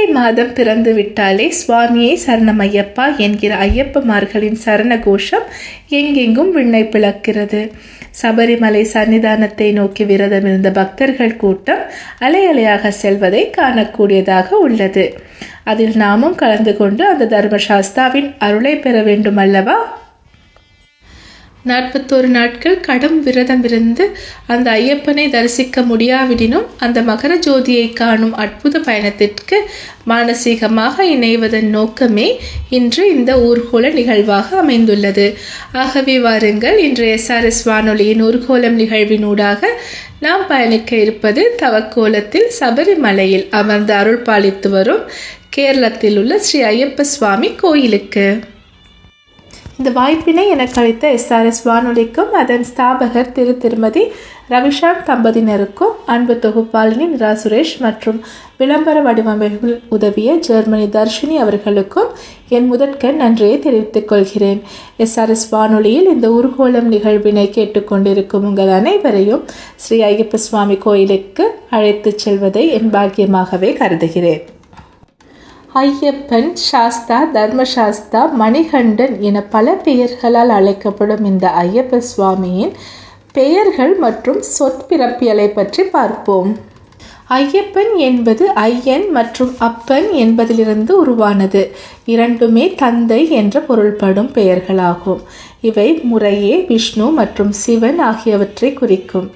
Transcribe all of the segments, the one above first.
கார்த்திகை மாதம் பிறந்து விட்டாலே சுவாமியை சரணமையப்பா என்கிற ஐயப்பமார்களின் சரண கோஷம் எங்கெங்கும் விண்ணை பிளக்கிறது. சபரிமலை சன்னிதானத்தை நோக்கி விரதம் இருந்த பக்தர்கள் கூட்டம் அலை அலையாக செல்வதை காணக்கூடியதாக உள்ளது. அதில் நாமும் கலந்து கொண்டு அந்த தர்மசாஸ்தாவின் அருளை பெற வேண்டும் அல்லவா? நாற்பத்தோரு நாட்கள் கடும் விரதம் இருந்து அந்த ஐயப்பனை தரிசிக்க முடியாவிடினும் அந்த மகர ஜோதியை காணும் அற்புத பயணத்திற்கு மானசீகமாக இணைவதன் நோக்கமே இன்று இந்த ஊர்கோல நிகழ்வாக அமைந்துள்ளது. ஆகவே வாருங்கள் இன்று எஸ்ஆர்எஸ் வானொலியின் ஊர்கோலம் நிகழ்வினூடாக நாம் பயணிக்க இருப்பது தவக்கோலத்தில் சபரிமலையில் அமர்ந்து அருள் பாலித்து வரும் கேரளத்தில் உள்ள ஸ்ரீ ஐயப்ப சுவாமி கோயிலுக்கு. இந்த வாய்ப்பினை எனக்கு அளித்த எஸ்ஆர்எஸ் வானொலிக்கும் அதன் ஸ்தாபகர் திரு திருமதி ரவிஷாந்த் தம்பதியினருக்கும் அன்பு தொகுப்பாளினி நிரா சுரேஷ் மற்றும் விளம்பர வடிவமைப்பில் உதவிய ஜெர்மனி தர்ஷினி அவர்களுக்கும் என் முதற்கண் நன்றியை தெரிவித்துக் கொள்கிறேன். எஸ்ஆர்எஸ் வானொலியில் இந்த ஊர்கோலம் நிகழ்வினை கேட்டுக்கொண்டிருக்கும் உங்கள் அனைவரையும் ஸ்ரீ ஐயப்ப சுவாமி கோயிலுக்கு அழைத்துச் செல்வதை என் பாக்கியமாகவே கருதுகிறேன். ஐயப்பன் சாஸ்தா தர்மசாஸ்தா மணிகண்டன் என பல பெயர்களால் அழைக்கப்படும் இந்த ஐயப்ப சுவாமியின் பெயர்கள் மற்றும் சொற்பிறப்பியலை பற்றி பார்ப்போம். ஐயப்பன் என்பது ஐயன் மற்றும் அப்பன் என்பதிலிருந்து உருவானது. இரண்டுமே தந்தை என்ற பொருள்படும் பெயர்களாகும். இவை முறையே விஷ்ணு மற்றும் சிவன் ஆகியவற்றை குறிக்கும்.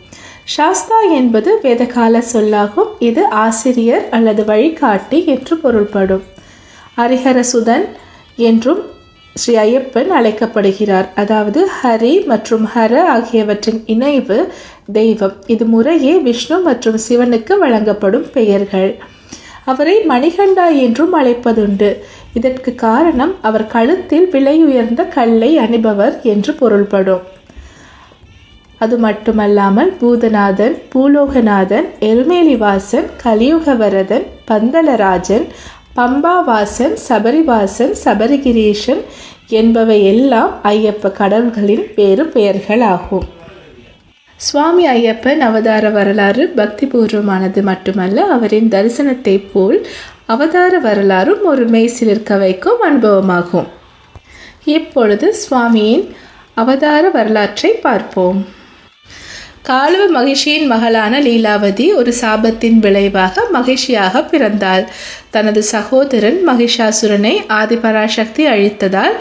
சாஸ்தா என்பது வேதகால சொல்லாகும். இது ஆசிரியர் அல்லது வழிகாட்டி என்று பொருள்படும். ஹரிஹரசுதன் என்றும் ஸ்ரீ ஐயப்பன் அழைக்கப்படுகிறார். அதாவது ஹரி மற்றும் ஹர ஆகியவற்றின் இணைவு தெய்வம். இது முறையே விஷ்ணு மற்றும் சிவனுக்கு வழங்கப்படும் பெயர்கள். அவரை மணிகண்டா என்றும் அழைப்பதுண்டு. இதற்கு காரணம் அவர் கழுத்தில் விலையுயர்ந்த கல்லை அணிபவர் என்று பொருள்படும். அது மட்டுமல்லாமல் பூதநாதன் பூலோகநாதன் எருமேலிவாசன் கலியுகவரதன் பந்தலராஜன் பம்பாவாசன் சபரிவாசன் சபரிகிரீஷன் என்பவை எல்லாம் ஐயப்ப கடவுள்களின் வேறு பெயர்களாகும். சுவாமி ஐயப்பன் அவதார வரலாறு பக்திபூர்வமானது மட்டுமல்ல அவரின் தரிசனத்தை போல் அவதார வரலாறும் ஒரு மெய் சிலிர்க்க வைக்கும் அனுபவமாகும். இப்பொழுது சுவாமியின் அவதார வரலாற்றை பார்ப்போம். காலுவ மகிழ்ச்சியின் மகளான லீலாவதி ஒரு சாபத்தின் விளைவாக மகிழ்ச்சியாக பிறந்தாள். தனது சகோதரன் மகிஷாசுரனை ஆதிபராசக்தி அழித்ததால்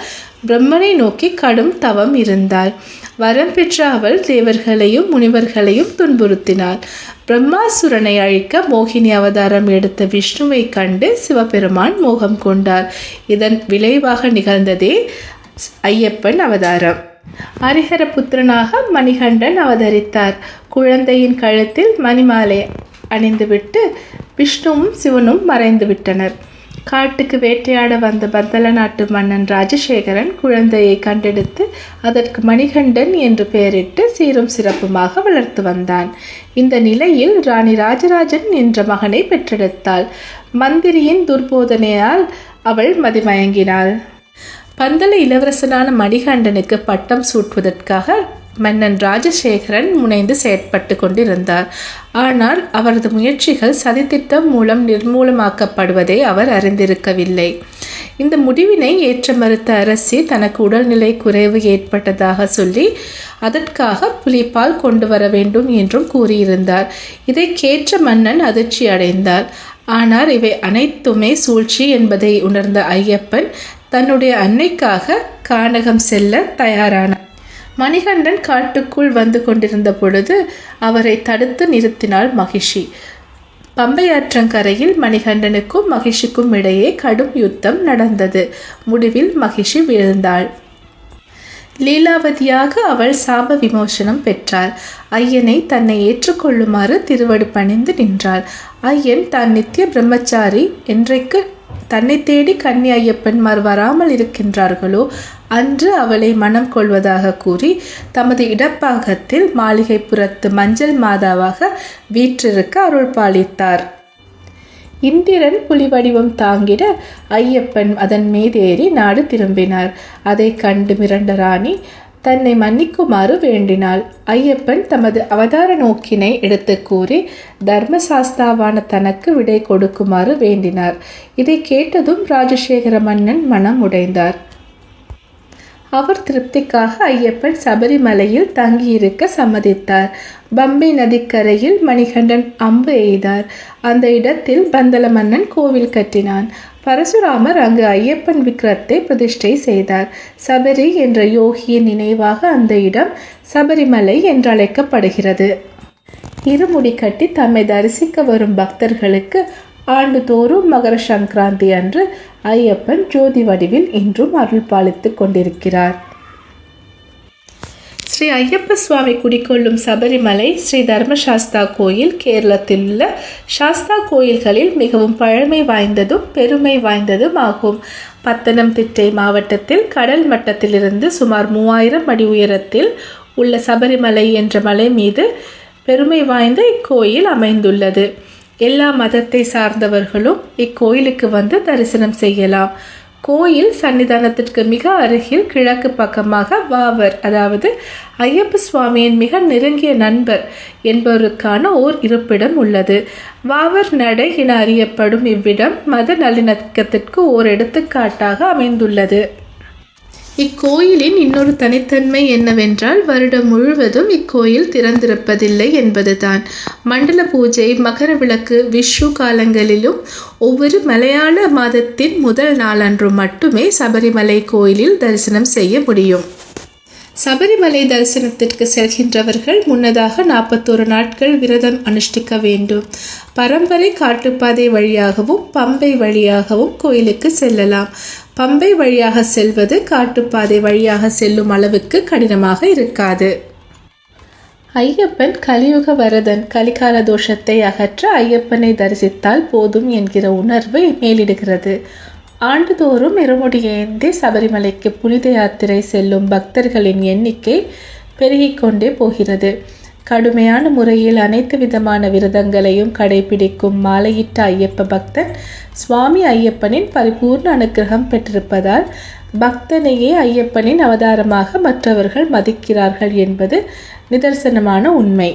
பிரம்மனை நோக்கி கடும் தவம் இருந்தாள். வரம் பெற்ற அவள் தேவர்களையும் முனிவர்களையும் துன்புறுத்தினாள். பிரம்மாசுரனை அழிக்க மோகினி அவதாரம் எடுத்த விஷ்ணுவை கண்டு சிவபெருமான் மோகம் கொண்டார். இதன் விளைவாக நிகழ்ந்ததே ஐயப்பன் அவதாரம். ஹரிஹர புத்திரனாக மணிகண்டன் அவதரித்தார். குழந்தையின் கழுத்தில் மணிமாலை அணிந்துவிட்டு விஷ்ணுவும் சிவனும் மறைந்து விட்டனர். காட்டுக்கு வேட்டையாட வந்த பந்தல நாட்டு மன்னன் ராஜசேகரன் குழந்தையை கண்டெடுத்து அதற்கு மணிகண்டன் என்று பெயரிட்டு சீரும் சிறப்புமாக வளர்த்து வந்தான். இந்த நிலையில் ராணி ராஜராஜன் என்ற மகனை பெற்றெடுத்தாள். மந்திரியின் துர்போதனையால் அவள் மதிமயங்கினாள். பந்தல இளவரசனான மணிகண்டனுக்கு பட்டம் சூட்டுவதற்காக மன்னன் ராஜசேகரன் முனைந்து செயற்பட்டு கொண்டிருந்தார். ஆனால் அவரது முயற்சிகள் சதித்திட்டம் மூலம் நிர்மூலமாக்கப்படுவதை அவர் அறிந்திருக்கவில்லை. இந்த முடிவினை ஏற்ற மறுத்த அரசி தனக்கு உடல்நிலை குறைவு ஏற்பட்டதாக சொல்லி அதற்காக புலிப்பால் கொண்டு வர வேண்டும் என்றும் கூறியிருந்தார். இதை கேட்ட மன்னன் அதிர்ச்சி அடைந்தார் ஆனால் இவை அனைத்துமே சூழ்ச்சி என்பதை உணர்ந்த ஐயப்பன் தன்னுடைய அன்னைக்காக கானகம் செல்ல தயாரானார். மணிகண்டன் காட்டுக்குள் வந்து கொண்டிருந்த பொழுது அவரை தடுத்து நிறுத்தினாள் மகிஷி. பம்பையாற்றங்கரையில் மணிகண்டனுக்கும் மகிஷிக்கும் இடையே கடும் யுத்தம் நடந்தது. முடிவில் மகிஷி விழுந்தாள். லீலாவதியாக அவள் சாப விமோசனம் பெற்றாள். ஐயனை தன்னை ஏற்றுக்கொள்ளுமாறு திருவடு பணிந்து நின்றாள். ஐயன் தான் நித்திய பிரம்மச்சாரி என்றைக்கு தன்னை தேடி கன்னி ஐயப்பன்மார் வராமல் இருக்கின்றார்களோ அன்று அவளை மனம் கொள்வதாக கூறி தமது இடப்பாகத்தில் மாளிகைப்புறத்து மஞ்சள் மாதாவாக வீற்றிருக்க அருள் பாலித்தார் இந்திரன் புலி வடிவம் தாங்கிட ஐயப்பன் அதன் மீதேறி நாடு திரும்பினார். அதை கண்டு மிரண்ட ராணி தன்னை மன்னிக்குமாறு வேண்டினாள். ஐயப்பன் தமது அவதார நோக்கினை எடுத்து கூறி தர்மசாஸ்தாவான தனக்கு விடை கொடுக்குமாறு வேண்டினார். இதை கேட்டதும் ராஜசேகர மன்னன் மனம் உடைந்தார். அவர் திருப்திக்காக ஐயப்பன் சபரிமலையில் தங்கியிருக்க சம்மதித்தார். பம்பை நதிக்கரையில் மணிகண்டன் அம்பு எய்தார். அந்த இடத்தில் பந்தல மன்னன் கோவில் கட்டினான். பரசுராமர் அங்கு ஐயப்பன் விக்கிரத்தை பிரதிஷ்டை செய்தார். சபரி என்ற யோகியின் நினைவாக அந்த இடம் சபரிமலை என்றழைக்கப்படுகிறது. இருமுடி கட்டி தம்மை தரிசிக்க வரும் பக்தர்களுக்கு ஆண்டுதோறும் மகர சங்கராந்தி அன்று ஐயப்பன் ஜோதி வடிவில் இன்றும் அருள் பாலித்துக் கொண்டிருக்கிறார். ஸ்ரீ ஐயப்ப சுவாமி குடிக்கொள்ளும் சபரிமலை ஸ்ரீ தர்மசாஸ்தா கோயில் கேரளத்தில் உள்ள சாஸ்தா கோயில்களில் மிகவும் பழமை வாய்ந்ததும் பெருமை வாய்ந்ததும் ஆகும். பத்தனம்திட்டை மாவட்டத்தில் கடல் மட்டத்திலிருந்து சுமார் மூவாயிரம் அடி உயரத்தில் உள்ள சபரிமலை என்ற மலை மீது பெருமை வாய்ந்த இக்கோயில் அமைந்துள்ளது. எல்லா மதத்தை சார்ந்தவர்களும் இக்கோயிலுக்கு வந்து தரிசனம் செய்யலாம். கோயில் சன்னிதானத்திற்கு மிக அருகில் கிழக்கு பக்கமாக வாவர் அதாவது ஐயப்ப சுவாமியின் மிக நெருங்கிய நண்பர் என்பவருக்கான ஓர் இருப்பிடம் உள்ளது. வாவர் நடை என அறியப்படும் இவ்விடம் மத நல்லிணக்கத்திற்கு ஓர் எடுத்துக்காட்டாக அமைந்துள்ளது. இக்கோயிலின் இன்னொரு தனித்தன்மை என்னவென்றால் வருடம் முழுவதும் இக்கோயில் திறந்திருப்பதில்லை என்பதுதான். மண்டல பூஜை மகர விளக்கு விஷு காலங்களிலும் ஒவ்வொரு மலையாள மாதத்தின் முதல் நாளன்று மட்டுமே சபரிமலை கோயிலில் தரிசனம் செய்ய முடியும். சபரிமலை தரிசனத்திற்கு செல்கின்றவர்கள் முன்னதாக நாற்பத்தோரு நாட்கள் விரதம் அனுஷ்டிக்க வேண்டும். பரம்பரை காட்டுப்பாதை வழியாகவும் பம்பை வழியாகவும் கோயிலுக்கு செல்லலாம். பம்பை வழியாக செல்வது காட்டுப்பாதை வழியாக செல்லும் அளவுக்கு கடினமாக இருக்காது. ஐயப்பன் கலியுக வரதன் கலிகால தோஷத்தை அகற்ற ஐயப்பனை தரிசித்தால் போதும் என்கிற உணர்வு மேலிடுகிறது. ஆண்டுதோறும் இருமுடி ஏந்தி சபரிமலைக்கு புனித யாத்திரை செல்லும் பக்தர்களின் எண்ணிக்கை பெருகிக்கொண்டே போகிறது. கடுமையான முறையில் அனைத்து விதமான விரதங்களையும் கடைபிடிக்கும் மாலையிட்ட ஐயப்ப பக்தன் சுவாமி ஐயப்பனின் பரிபூர்ண அனுகிரகம் பெற்றிருப்பதால் பக்தனையே ஐயப்பனின் அவதாரமாக மற்றவர்கள் மதிக்கிறார்கள் என்பது நிதர்சனமான உண்மை.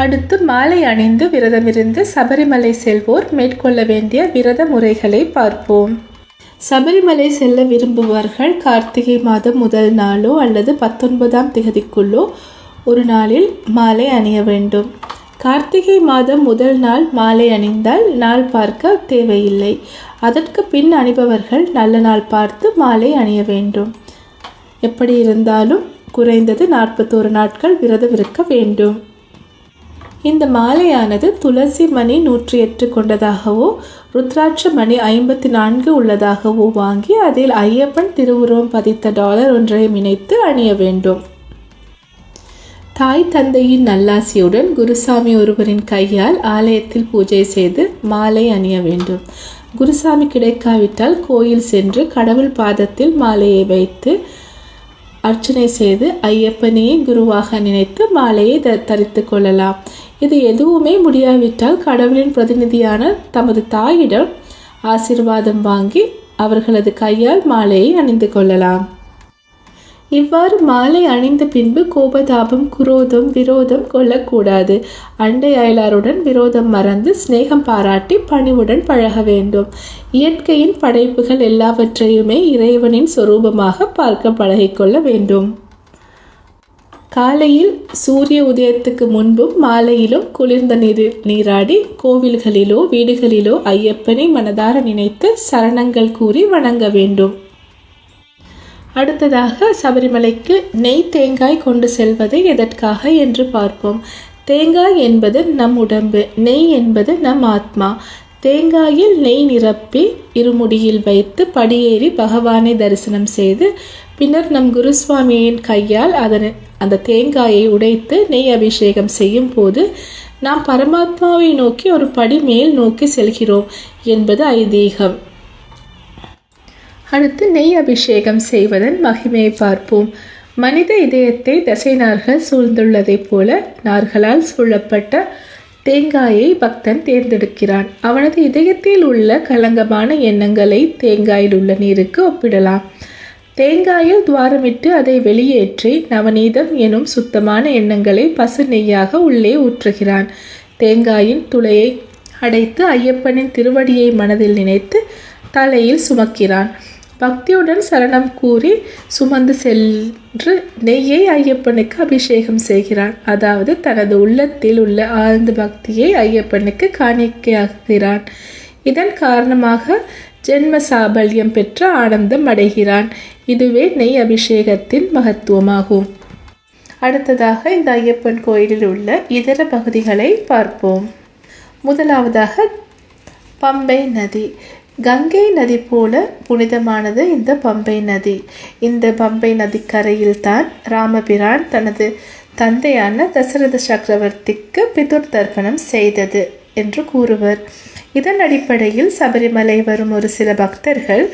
அடுத்து மாலை அணிந்து விரதமிருந்து சபரிமலை செல்வோர் மேற்கொள்ள வேண்டிய விரத முறைகளை பார்ப்போம். சபரிமலை செல்ல விரும்புபவர்கள் கார்த்திகை மாதம் முதல் நாளோ அல்லது பத்தொன்பதாம் திகதிக்குள்ளோ ஒரு நாளில் மாலை அணிய வேண்டும். கார்த்திகை மாதம் முதல் நாள் மாலை அணிந்தால் நாள் பார்க்க தேவையில்லை. அதற்கு பின் அணிபவர்கள் நல்ல நாள் பார்த்து மாலை அணிய வேண்டும். எப்படி இருந்தாலும் குறைந்தது நாற்பத்தோரு நாட்கள் விரதம் இருக்க வேண்டும். இந்த மாலையானது துளசி மணி நூற்றி எட்டு கொண்டதாகவோ ருத்ராட்ச மணி ஐம்பத்தி நான்கு உள்ளதாகவோ வாங்கி அதில் ஐயப்பன் திருவுருவம் பதித்த டாலர் ஒன்றையும் இணைத்து அணிய வேண்டும். தாய் தந்தையின் நல்லாசியுடன் குருசாமி ஒருவரின் கையால் ஆலயத்தில் பூஜை செய்து மாலை அணிய வேண்டும். குருசாமி கிடைக்காவிட்டால் கோயில் சென்று கடவுள் பாதத்தில் மாலையை வைத்து அர்ச்சனை செய்து ஐயப்பனையே குருவாக நினைத்து மாலையை த தரித்து கொள்ளலாம். இது எதுவுமே முடியாவிட்டால் கடவுளின் பிரதிநிதியான தமது தாயிடம் ஆசிர்வாதம் வாங்கி அவர்களது கையால் மாலையை அணிந்து கொள்ளலாம். இவ்வாறு மாலை அணிந்த பின்பு கோபதாபம் குரோதம் விரோதம் கொள்ளக்கூடாது. அண்டை அயலாருடன் விரோதம் மறந்து சிநேகம் பாராட்டி பணிவுடன் பழக வேண்டும். இயற்கையின் படைப்புகள் எல்லாவற்றையுமே இறைவனின் சொரூபமாக பார்க்க பழகிக்கொள்ள வேண்டும். காலையில் சூரிய உதயத்துக்கு முன்பும் மாலையிலும் குளிர்ந்த நீர் நீராடி கோவில்களிலோ வீடுகளிலோ ஐயப்பனை மனதார நினைத்து சரணங்கள் கூறி வணங்க வேண்டும். அடுத்ததாக சபரிமலைக்கு நெய் தேங்காய் கொண்டு செல்வது எதற்காக என்று பார்ப்போம். தேங்காய் என்பது நம் உடம்பு நெய் என்பது நம் ஆத்மா. தேங்காயில் நெய் நிரப்பி இருமுடியில் வைத்து படியேறி பகவானை தரிசனம் செய்து பின்னர் நம் குருசுவாமியின் கையால் அதன் அந்த தேங்காயை உடைத்து நெய் அபிஷேகம் செய்யும் போது நாம் பரமாத்மாவை நோக்கி ஒரு படி மேல் நோக்கி செல்கிறோம் என்பது ஐதீகம். அடுத்து நெய் அபிஷேகம் செய்வதன் மகிமையை பார்ப்போம். மனித இதயத்தை தசை நார்கள் சூழ்ந்துள்ளதைப் போல நார்களால் சூழப்பட்ட தேங்காயை பக்தன் தேர்ந்தெடுக்கிறான். அவனது இதயத்தில் உள்ள கலங்கமான எண்ணங்களை தேங்காயில் உள்ள நீருக்கு ஒப்பிடலாம். தேங்காயில் துவாரமிட்டு அதை வெளியேற்றி நவநீதம் எனும் சுத்தமான எண்ணங்களை பசு நெய்யாக உள்ளே ஊற்றுகிறான். தேங்காயின் துளையை அடைத்து ஐயப்பனின் திருவடியை மனதில் நினைத்து தலையில் சுமக்கிறான். பக்தியுடன் சரணம் கூறி சுமந்து சென்று நெய்யை ஐயப்பனுக்கு அபிஷேகம் செய்கிறான். அதாவது தனது உள்ளத்தில் உள்ள ஆழ்ந்த பக்தியை ஐயப்பனுக்கு காணிக்கையாகிறான் இதன் காரணமாக ஜென்ம சாபல்யம் பெற்ற ஆனந்தம் அடைகிறான். இதுவே நெய் அபிஷேகத்தின் மகத்துவமாகும். அடுத்ததாக இந்த ஐயப்பன் கோயிலில் உள்ள இதர பகுதிகளை பார்ப்போம். முதலாவதாக பம்பை நதி. கங்கை நதி போல புனிதமானது இந்த பம்பை நதி. இந்த பம்பை நதிக்கரையில் தான் ராமபிரான் தனது தந்தையான தசரத சக்கரவர்த்திக்கு பிதுர் தர்ப்பணம் செய்தது என்று கூறுவர். இதன் அடிப்படையில் சபரிமலை வரும் ஒரு சில பக்தர்கள்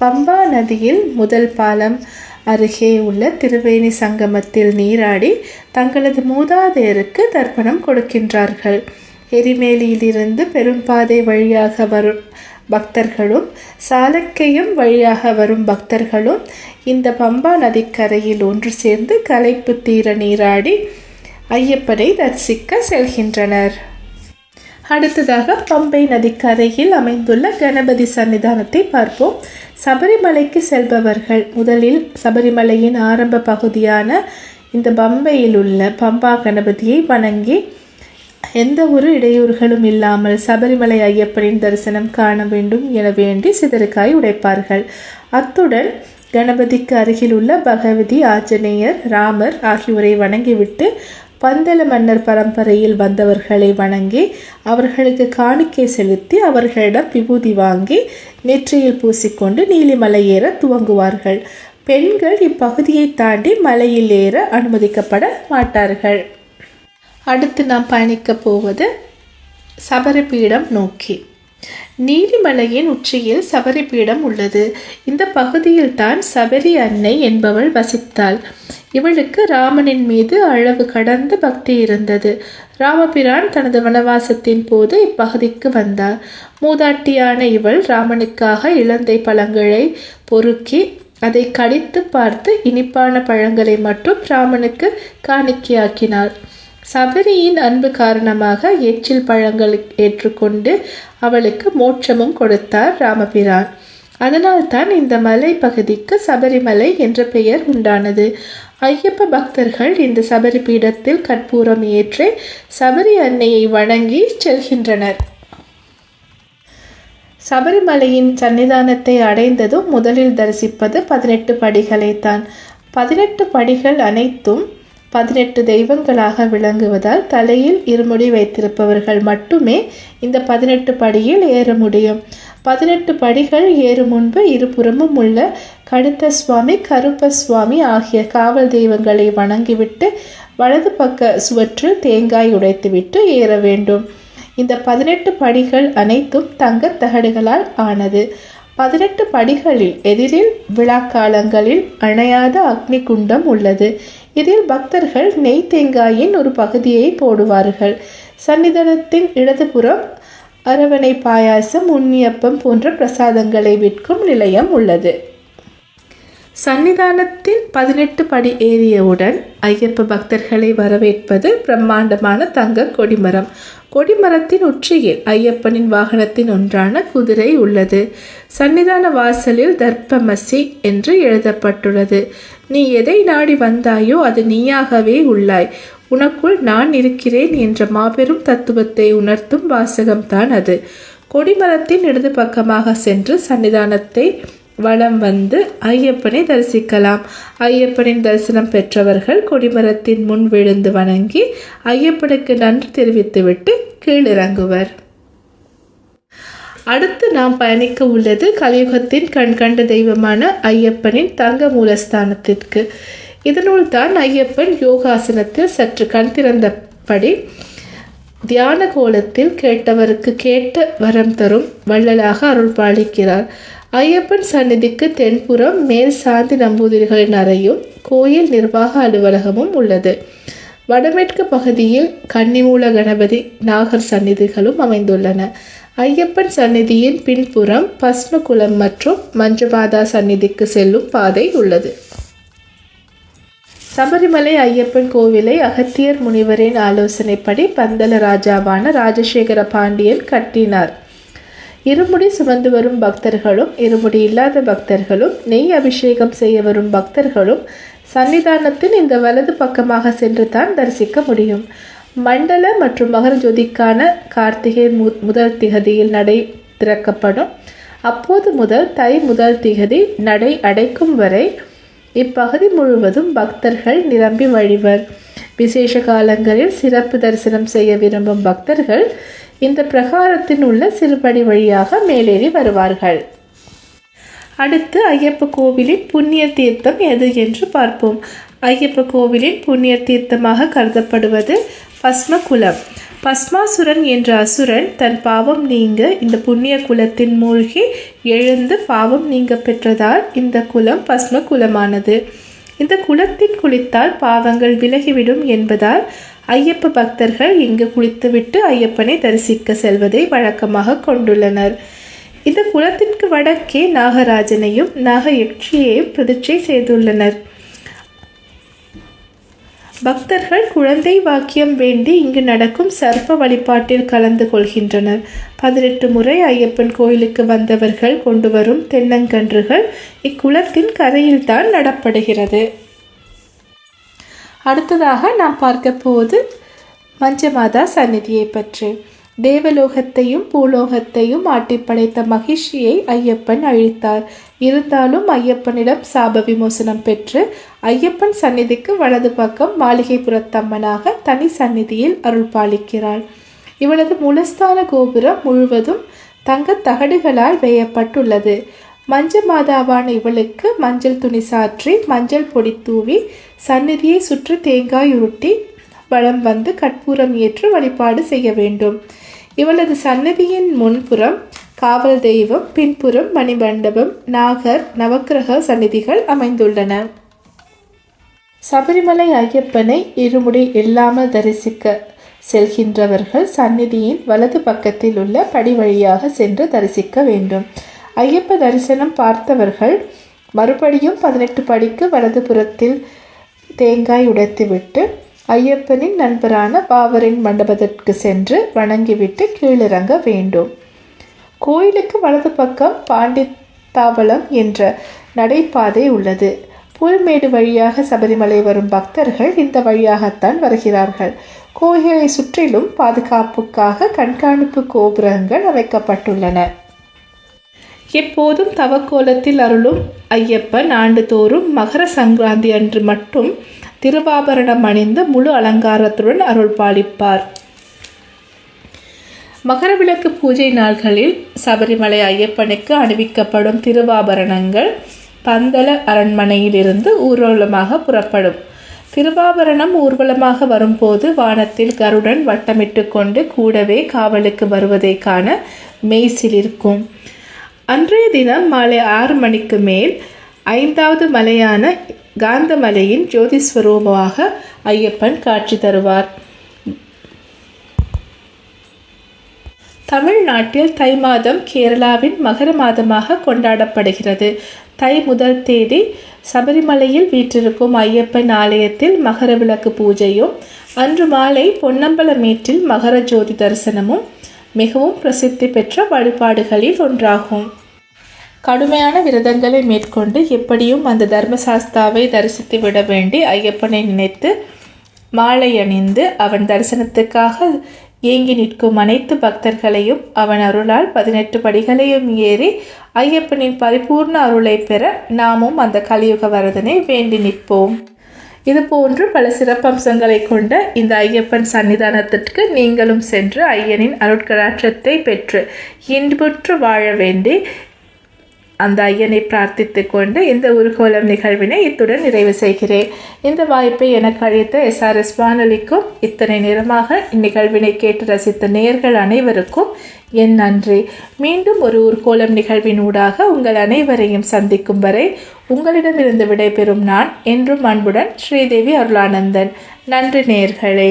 பம்பா நதியில் முதல் பாலம் அருகே உள்ள திருவேணி சங்கமத்தில் நீராடி தங்களது மூதாதையருக்கு தர்ப்பணம் கொடுக்கின்றார்கள். எரிமேலியிலிருந்து பெரும்பாதை வழியாக வரும் பக்தர்களும் சாலக்கையும் வழியாக வரும் பக்தர்களும் இந்த பம்பா நதிக்கரையில் ஒன்று சேர்ந்து கலைப்பு தீர நீராடி ஐயப்பனை தரிசிக்க செல்கின்றனர். அடுத்ததாக பம்பை நதிக்கரையில் அமைந்துள்ள கணபதி சன்னிதானத்தை பார்ப்போம். சபரிமலைக்கு செல்பவர்கள். முதலில் சபரிமலையின் ஆரம்ப பகுதியான இந்த பம்பையில் உள்ள பம்பா கணபதியை வணங்கி எந்த ஒரு இடையூறுகளும் இல்லாமல் சபரிமலை ஐயப்பனின் தரிசனம் காண வேண்டும் என வேண்டி சிதறுக்காய் உடைப்பார்கள். அத்துடன் கணபதிக்கு அருகில் உள்ள பகவதி ஆஞ்சநேயர் ராமர் ஆகியோரை வணங்கிவிட்டு பந்தல மன்னர் பரம்பரையில் வந்தவர்களை வணங்கி அவர்களுக்கு காணிக்கை செலுத்தி அவர்களிடம் விபூதி வாங்கி நெற்றியில் பூசிக்கொண்டு நீலிமலை ஏற துவங்குவார்கள். பெண்கள் இப்பகுதியை தாண்டி மலையில் ஏற அனுமதிக்கப்பட மாட்டார்கள். அடுத்து நாம் பயணிக்கப் போவது சபரிபீடம் நோக்கி. நீலிமலையின் உச்சியில் சபரி பீடம் உள்ளது. இந்த பகுதியில் தான் சபரி அன்னை என்பவள் வசித்தாள். இவளுக்கு ராமனின் மீது அளவு கடந்த பக்தி இருந்தது. ராமபிரான் தனது வனவாசத்தின் போது இப்பகுதிக்கு வந்தார் மூதாட்டியான இவள் ராமனுக்காக இலந்தை பழங்களை பொறுக்கி அதை கடித்து பார்த்து இனிப்பான பழங்களை மட்டும் ராமனுக்கு காணிக்கையாக்கினார் சபரியின் அன்பு காரணமாக எச்சில் பழங்கள் ஏற்றுக்கொண்டு அவளுக்கு மோட்சமும் கொடுத்தார் ராமபிரான். அதனால்தான் இந்த மலை பகுதிக்கு சபரிமலை என்ற பெயர் உண்டானது. ஐயப்ப பக்தர்கள் இந்த சபரி பீடத்தில் கற்பூரம் ஏற்றி சபரி அன்னையை வணங்கி செல்கின்றனர். சபரிமலையின் சன்னிதானத்தை அடைந்ததும் முதலில் தரிசிப்பது பதினெட்டு படிகளை தான் பதினெட்டு படிகள் அனைத்தும் பதினெட்டு தெய்வங்களாக விளங்குவதால் தலையில் இருமுடி வைத்திருப்பவர்கள் மட்டுமே இந்த பதினெட்டு படியில் ஏற முடியும். பதினெட்டு படிகள் ஏறும் முன்பு இருபுறமும் உள்ள கடுத்த சுவாமி கருப்ப சுவாமி ஆகிய காவல் தெய்வங்களை வணங்கிவிட்டு வலது பக்க சுவற்றில் தேங்காய் உடைத்துவிட்டு ஏற வேண்டும். இந்த பதினெட்டு படிகள் அனைத்தும் தங்கத் தகடுகளால் ஆனது. பதினெட்டு படிகளில் எதிரில் விழாக்காலங்களில் அணையாத அக்னி குண்டம் உள்ளது. இதில் பக்தர்கள் நெய் தேங்காயின் ஒரு பகுதியை போடுவார்கள். சன்னிதனத்தின் இடதுபுறம் அரவணை பாயாசம் உண்ணியப்பம் போன்ற பிரசாதங்களை விற்கும் நிலையம் உள்ளது. சன்னிதானத்தில் பதினெட்டு படி ஏறியவுடன் ஐயப்ப பக்தர்களை வரவேற்பது பிரம்மாண்டமான தங்க கொடிமரம். கொடிமரத்தின் உச்சியில் ஐயப்பனின் வாகனத்தின் ஒன்றான குதிரை உள்ளது. சன்னிதான வாசலில் தர்ப்பமசி என்று எழுதப்பட்டுள்ளது. நீ எதை நாடி வந்தாயோ அது நீயாகவே உள்ளாய். உனக்குள் நான் இருக்கிறேன் என்ற மாபெரும் தத்துவத்தை உணர்த்தும் வாசகம்தான் அது. கொடிமரத்தின் இடது பக்கமாக சென்று சன்னிதானத்தை வளம் வந்து ஐயப்பனை தரிசிக்கலாம். ஐயப்பனின் தரிசனம் பெற்றவர்கள் கொடிமரத்தின் முன் விழுந்து வணங்கி ஐயப்பனுக்கு நன்றி தெரிவித்துவிட்டு கீழிறங்குவர். அடுத்து நாம் பயணிக்க உள்ளது கலியுகத்தின் கண்கண்ட தெய்வமான ஐயப்பனின் தங்க மூலஸ்தானத்திற்கு. இதனுள் தான் ஐயப்பன் யோகாசனத்தில் சற்று கண் திறந்தபடி தியான கோலத்தில் கேட்டவருக்கு கேட்ட வரம் தரும் வள்ளலாக அருள் பாலிக்கிறார் ஐயப்பன் சந்நிதிக்கு தென்புறம் மேல் சாந்தி நம்பூதிரிகளின் அறையும் கோயில் நிர்வாக அலுவலகமும் உள்ளது. வடமேற்கு பகுதியில் கன்னிமூல கணபதி நாகர் சந்நிதிகளும் அமைந்துள்ளன. ஐயப்பன் சந்நிதியின் பின்புறம் பஸ்மகுளம் மற்றும் மஞ்சுபாதா சந்நிதிக்கு செல்லும் பாதை உள்ளது. சபரிமலை ஐயப்பன் கோவிலை அகத்தியர் முனிவரின் ஆலோசனைப்படி பந்தல ராஜாவான ராஜசேகர பாண்டியன் கட்டினார். இருமுடி சுமந்து வரும் பக்தர்களும் இருமுடி இல்லாத பக்தர்களும் நெய் அபிஷேகம் செய்ய வரும் பக்தர்களும் சன்னிதானத்தின் இந்த வலது பக்கமாக சென்று தான் தரிசிக்க முடியும். மண்டல மற்றும் மகர ஜோதிக்கான கார்த்திகை மு முதல் திகதியில் நடை திறக்கப்படும். அப்போது முதல் தை முதல் திகதி நடை அடைக்கும் வரை இப்பகுதி முழுவதும் பக்தர்கள் நிரம்பி வழிவர். விசேஷ காலங்களில் சிறப்பு தரிசனம் செய்ய விரும்பும் பக்தர்கள் இந்த பிரகாரத்தின் உள்ள சிறுபடி வழியாக மேலேறி வருவார்கள். அடுத்து ஐயப்ப கோவிலின் புண்ணிய தீர்த்தம் எது என்று பார்ப்போம். ஐயப்ப கோவிலின் புண்ணிய தீர்த்தமாக கருதப்படுவது பஸ்மகுலம். பஸ்மாசுரன் என்ற அசுரன் தன் பாவம் நீங்க இந்த புண்ணிய குலத்தின் மூழ்கி எழுந்து பாவம் நீங்க பெற்றதால் இந்த குலம் பஸ்ம குலமானது இந்த குளத்தில் குளித்தால் பாவங்கள் விலகிவிடும் என்பதால் ஐயப்ப பக்தர்கள் இங்கு குளித்துவிட்டு ஐயப்பனை தரிசிக்க செல்வதை வழக்கமாக கொண்டுள்ளனர். இந்த குளத்திற்கு வடக்கே நாகராஜனையும் நாகயக்ஷியையும் பிரதிஷ்டை செய்துள்ளனர். பக்தர்கள் குழந்தை வாக்கியம் வேண்டி இங்கு நடக்கும் சர்ப்ப வழிபாட்டில் கலந்து கொள்கின்றனர். பதினெட்டு முறை ஐயப்பன் கோயிலுக்கு வந்தவர்கள் கொண்டு வரும் தென்னங்கன்றுகள் இக்குளத்தின் கரையில்தான் நடப்படுகிறது. அடுத்ததாக நாம் பார்க்க போவது மஞ்சமாதா சந்நிதியை பற்றி. தேவலோகத்தையும் பூலோகத்தையும் ஆட்டி படைத்த மகிழ்ச்சியை ஐயப்பன் அழித்தார். இருந்தாலும் ஐயப்பனிடம் சாப விமோசனம் பெற்று ஐயப்பன் சந்நிதிக்கு வலது பக்கம் மாளிகைபுரத்தம்மனாக தனி சந்நிதியில் அருள் பாலிக்கிறாள் இவளது முலஸ்தான கோபுரம் முழுவதும் தங்கத் தகடுகளால் வேயப்பட்டுள்ளது. மஞ்ச மாதாவான இவளுக்கு மஞ்சள் துணி சாற்றி மஞ்சள் பொடி தூவி சந்நிதியை சுற்றி தேங்காய் உருட்டி வளம் வந்து கற்பூரம் ஏற்று வழிபாடு செய்ய வேண்டும். இவளது சன்னதியின் முன்புறம் காவல் தெய்வம் பின்புறம் மணிமண்டபம் நாகர் நவக்கிரக சந்நிதிகள் அமைந்துள்ளன. சபரிமலை ஐயப்பனை இருமுடி இல்லாமல் தரிசிக்க செல்கின்றவர்கள் சந்நிதியின் வலது பக்கத்தில் உள்ள படி வழியாக சென்று தரிசிக்க வேண்டும். ஐயப்ப தரிசனம் பார்த்தவர்கள் மறுபடியும் பதினெட்டு படிக்கு வலது புறத்தில் தேங்காய் உடைத்துவிட்டு ஐயப்பனின் நண்பரான பாவரின் மண்டபத்திற்கு சென்று வணங்கிவிட்டு கீழிறங்க வேண்டும். கோயிலுக்கு வலது பக்கம் பாண்டித்தாவளம் என்ற நடைபாதை உள்ளது. புல்மேடு வழியாக சபரிமலை வரும் பக்தர்கள் இந்த வழியாகத்தான் வருகிறார்கள். கோயிலை சுற்றிலும் பாதுகாப்புக்காக கண்காணிப்பு கோபுரங்கள் அமைக்கப்பட்டுள்ளன. எப்போதும் தவக்கோலத்தில் அருளும் ஐயப்பன் ஆண்டுதோறும் மகர சங்கராந்தி அன்று மட்டும் திருவாபரணம் அணிந்து முழு அலங்காரத்துடன் அருள் பாலிப்பார். மகரவிளக்கு பூஜை நாள்களில் சபரிமலை ஐயப்பனுக்கு அணிவிக்கப்படும் திருவாபரணங்கள் பந்தல அரண்மனையிலிருந்து ஊர்வலமாக புறப்படும். திருவாபரணம் ஊர்வலமாக வரும்போது வானத்தில் கருடன் வட்டமிட்டு கொண்டு கூடவே காவலுக்கு வருவதை காண மெய்சிலிருக்கும் அன்றைய தினம் மாலை ஆறு மணிக்கு மேல் ஐந்தாவது மலையான காந்தமலையின் ஜோதிஸ்வரூபமாக ஐயப்பன் காட்சி தருவார். தமிழ்நாட்டில் தை மாதம் கேரளாவின் மகர மாதமாக கொண்டாடப்படுகிறது. தை முதல் தேதி சபரிமலையில் வீற்றிருக்கும் ஐயப்பன் ஆலயத்தில் மகர விளக்கு பூஜையும் அன்று மாலை பொன்னம்பலமேட்டில் மகர ஜோதி தரிசனமும் மிகவும் பிரசித்தி பெற்ற வழிபாடுகளில் ஒன்றாகும். கடுமையான விரதங்களை மேற்கொண்டு எப்படியும் அந்த தர்மசாஸ்தாவை தரிசித்து விட வேண்டி ஐயப்பனை நினைத்து மாலை அணிந்து அவன் தரிசனத்துக்காக ஏங்கி நிற்கும் அனைத்து பக்தர்களையும் அவன் அருளால் பதினெட்டு படிகளையும் ஏறி ஐயப்பனின் பரிபூர்ண அருளை பெற நாமும் அந்த கலியுக வரதனை வேண்டி நிற்போம். இது போன்று பல சிறப்பம்சங்களை கொண்ட இந்த ஐயப்பன் சன்னிதானத்திற்கு நீங்களும் சென்று ஐயனின் அருட்கடாற்றத்தை பெற்று இன்புற்று வாழ வேண்டி அந்த ஐயனை பிரார்த்தித்து கொண்டு இந்த ஊர்கோலம் நிகழ்வினை இத்துடன் நிறைவு செய்கிறேன். இந்த வாய்ப்பை எனக்கு அளித்த எஸ்ஆர்எஸ் வானொலிக்கும் இத்தனை நேரமாக இந்நிகழ்வினை கேட்டு ரசித்த நேயர்கள் அனைவருக்கும் என் நன்றி. மீண்டும் ஒரு ஊர்கோலம் நிகழ்வின் ஊடாக உங்கள் அனைவரையும் சந்திக்கும் வரை உங்களிடமிருந்து விடைபெறும் நான் என்றும் அன்புடன் ஸ்ரீதேவி அருளானந்தன். நன்றி நேயர்களே.